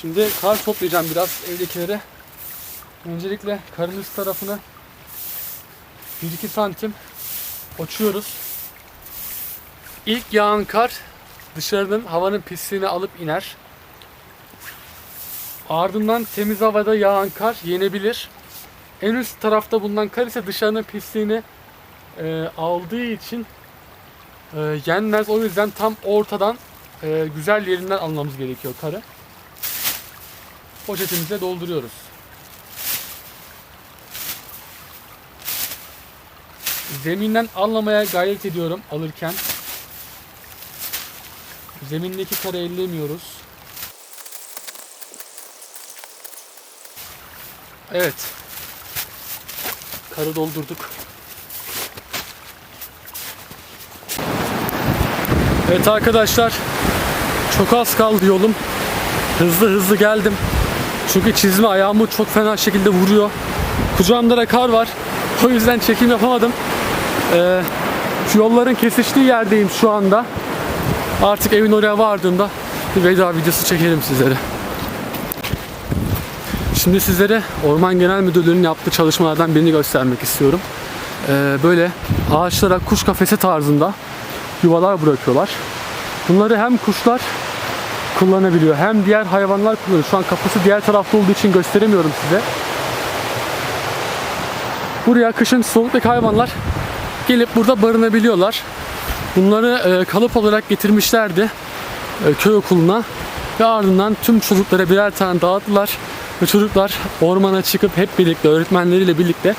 Şimdi kar toplayacağım biraz evdekilere. Öncelikle karın üst tarafını 1-2 santim açıyoruz. İlk yağan kar dışarının havanın pisliğini alıp iner. Ardından temiz havada yağan kar yenebilir. En üst tarafta bulunan kar ise dışarının pisliğini e, aldığı için e, yenmez. O yüzden tam ortadan e, güzel yerinden almamız gerekiyor karı. Poşetimize dolduruyoruz. Zeminden almamaya gayret ediyorum alırken. Zemindeki karı ellemiyoruz. Evet. Karı doldurduk. Evet arkadaşlar. Çok az kaldı yolum. Hızlı hızlı geldim. Çünkü çizme ayağımı çok fena şekilde vuruyor. Kucağımda da kar var. O yüzden çekim yapamadım. Ee, yolların kesiştiği yerdeyim şu anda. Artık evin oraya vardığımda bir veda videosu çekelim sizlere. Şimdi sizlere Orman Genel Müdürlüğü'nün yaptığı çalışmalardan birini göstermek istiyorum. Ee, böyle ağaçlara kuş kafesi tarzında yuvalar bırakıyorlar. Bunları hem kuşlar kullanabiliyor hem diğer hayvanlar kullanıyor. Şu an kapısı diğer tarafta olduğu için gösteremiyorum size. Buraya kışın soğuktaki hayvanlar gelip burada barınabiliyorlar. Bunları e, kalıp olarak getirmişlerdi e, köy okuluna ve ardından tüm çocuklara birer tane dağıttılar ve çocuklar ormana çıkıp hep birlikte öğretmenleriyle birlikte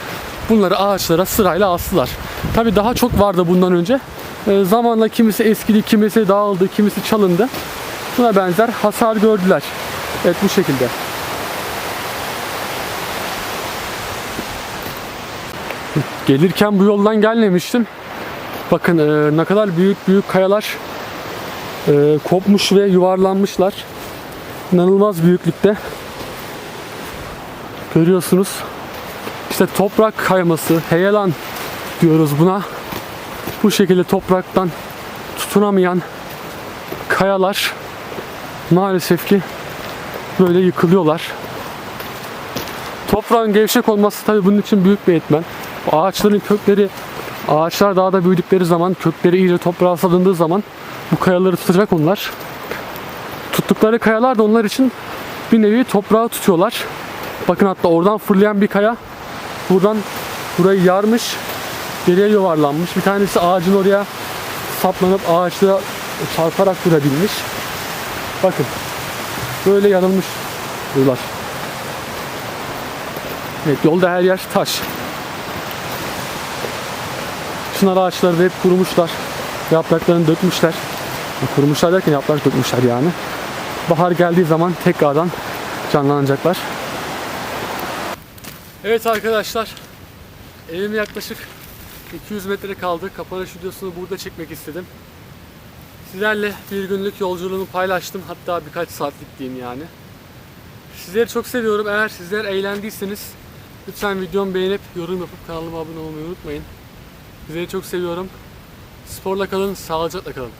bunları ağaçlara sırayla astılar. Tabi daha çok vardı bundan önce. E, zamanla kimisi eskidi, kimisi dağıldı, kimisi çalındı. Buna benzer hasar gördüler. Evet bu şekilde. Gelirken bu yoldan gelmemiştim. Bakın e, ne kadar büyük büyük kayalar e, kopmuş ve yuvarlanmışlar. İnanılmaz büyüklükte. Görüyorsunuz. İşte toprak kayması, heyelan diyoruz buna. Bu şekilde topraktan tutunamayan kayalar maalesef ki böyle yıkılıyorlar. Toprağın gevşek olması tabii bunun için büyük bir etmen. Ağaçların kökleri Ağaçlar dağda büyüdükleri zaman, kökleri iyice toprağa salındığı zaman bu kayaları tutacak onlar. Tuttukları kayalar da onlar için bir nevi toprağı tutuyorlar. Bakın hatta oradan fırlayan bir kaya buradan burayı yarmış, geriye yuvarlanmış. Bir tanesi ağacın oraya saplanıp ağaçla çarparak durabilmiş. Bakın böyle yarılmış buralar. Evet yolda her yer taş. Çınar ağaçları da hep kurumuşlar. Yapraklarını dökmüşler. Kurumuşlar derken yaprak dökmüşler yani. Bahar geldiği zaman tekrardan canlanacaklar. Evet arkadaşlar. Evim yaklaşık 200 metre kaldı. Kapanış videosunu burada çekmek istedim. Sizlerle bir günlük yolculuğumu paylaştım. Hatta birkaç saatlik diyeyim yani. Sizleri çok seviyorum. Eğer sizler eğlendiyseniz lütfen videomu beğenip yorum yapıp kanalıma abone olmayı unutmayın. Sizleri çok seviyorum. Sporla kalın, sağlıcakla kalın.